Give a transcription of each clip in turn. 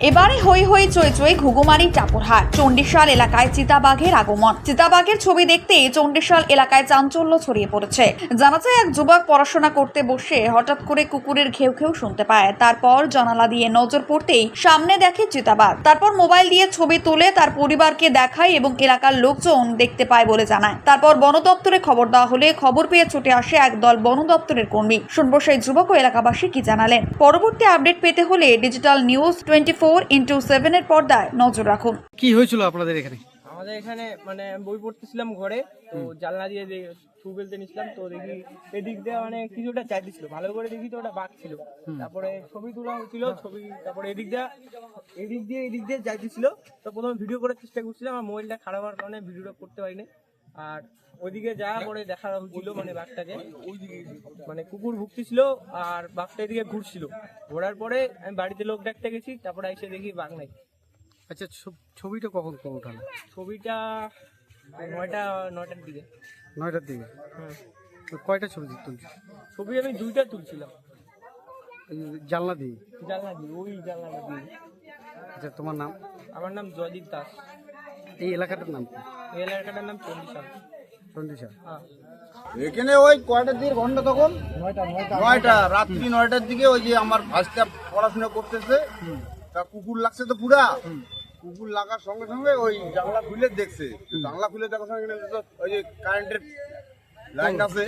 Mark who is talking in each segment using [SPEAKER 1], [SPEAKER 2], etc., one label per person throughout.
[SPEAKER 1] এবারে হই হই চই চই ঘুঘুমারি টাপুরহাট চণ্ডীশাল এলাকায় চিতাবাঘের আগমন। চিতাবাঘের ছবি দেখতে চণ্ডীশাল এলাকায় চাঞ্চল্য ছড়িয়ে পড়েছে। জানা যায়, এক যুবক পড়াশোনা করতে বসে হঠাৎ করে কুকুরের ঘেউ ঘেউ শুনতে পায়। তারপর জানালা দিয়ে নজর পড়তেই সামনে দেখে চিতাবাঘ। তারপর মোবাইল দিয়ে ছবি তুলে তার পরিবারকে দেখায় এবং এলাকার লোকজন দেখতে পায় বলে জানায়। তারপর বন দপ্তরে খবর দেওয়া হলে খবর পেয়ে ছুটে আসে একদল বন দপ্তরের কর্মী। শুনব সেই যুবক ও এলাকাবাসী কি জানালেন। পরবর্তী আপডেট পেতে হলে digital news twenty four into সেভেনের পর্দায় নজর রাখুন।
[SPEAKER 2] কি হয়েছিল আপনাদের এখানে?
[SPEAKER 3] আমাদের এখানে মানে বই পড়তেছিলাম ঘরে তো জানলা দিয়ে ছু ফেলতে নিছিলাম তো দেখি এদিক দিয়ে মানে কিছুটা চাইতেছিল ভালো করে দেখি তো ওটা বাঘ ছিল। তারপরে ছবি তোলা হচ্ছিল ছবি তারপরে এদিক দিয়ে এদিক দিয়ে এদিক দিয়ে যাইতেছিল তো প্রথমে ভিডিও করার চেষ্টা করছিলাম আমার মোবাইলটা খারাপ হওয়ার কারণে ভিডিওটা করতে পারিনি। আর ওইদিকে যা পরে দেখা হচ্ছিল মানে বাঘটাকে। মানে কুকুর ভুগতেছিল আর বাঘটা এদিকে ঘুরছিল। ঘোরার পরে আমি বাড়িতে লোক ডাকতে গেছি তারপরে এসে দেখি বাঘ নাই।
[SPEAKER 2] আচ্ছা ছবিটা কখন কখন উঠানো
[SPEAKER 3] ছবিটা নয়টা নয়টার দিকে।
[SPEAKER 2] নয়টার দিকে। তো কয়টা ছবি তুলছি?
[SPEAKER 3] ছবি আমি দুইটা তুলছিলাম।
[SPEAKER 2] জানলা দিয়ে?
[SPEAKER 3] জানলা দিয়ে ওই জানলা দিয়ে।
[SPEAKER 2] আচ্ছা তোমার নাম?
[SPEAKER 3] আমার নাম জয়দীপ দাস।
[SPEAKER 2] এই এলাকাটার নাম কি?
[SPEAKER 3] এই এলাকাটার নাম চন্ডিশাল।
[SPEAKER 2] চন্ডিশা
[SPEAKER 3] হ্যাঁ।
[SPEAKER 4] এখানে ওই কয়টার দিকে ঘণ্টা তখন? নয়টা রাত্রি নয়টার দিকে ওই যে আমার ভাষটা পড়াশোনা করতেছে। তা কুকুর লাগছে তো পুরা। কুকুর লাগার সঙ্গে সঙ্গে ওই জানলা খুলে দেখছে। জানলা খুলে দেখার সঙ্গে তো ওই যে কারেন্টের লাইন আছে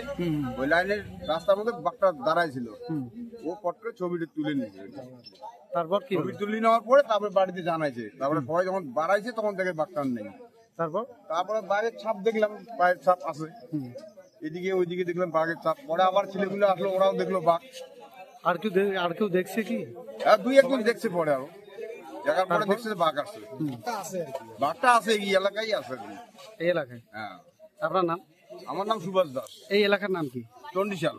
[SPEAKER 4] ওই লাইনের রাস্তার মধ্যে বাঘটা দাঁড়ায় ছিল ও পট করে ছবিটা তুলে নিয়েছে
[SPEAKER 2] তারপর কি
[SPEAKER 4] ছবি তুলে নেওয়ার পরে তারপরে বাড়িতে জানাইছে। তারপরে সবাই যখন বাড়াইছে তখন দেখে বাঘটা নেই।
[SPEAKER 2] তারপর?
[SPEAKER 4] তারপরে বাইরের ছাপ দেখলাম পায়ের ছাপ আছে। এদিকে ওইদিকে দেখলাম বাঘের ছাপ। পরে আবার ছেলেগুলো আসলো ওরাও দেখল বাঘ।
[SPEAKER 2] আর কেউ আর কেউ দেখছে কি?
[SPEAKER 4] আর দুই একজন দেখছে পরে আরও। দেখার পরে দেখছে যে বাঘ আসছে। বাঘটা আছে এই এলাকায় আছে
[SPEAKER 2] এই এলাকায়?
[SPEAKER 4] হ্যাঁ।
[SPEAKER 2] আপনার নাম?
[SPEAKER 4] আমার নাম সুভাষ দাস।
[SPEAKER 2] এই এলাকার নাম কি?
[SPEAKER 4] চন্ডিশাল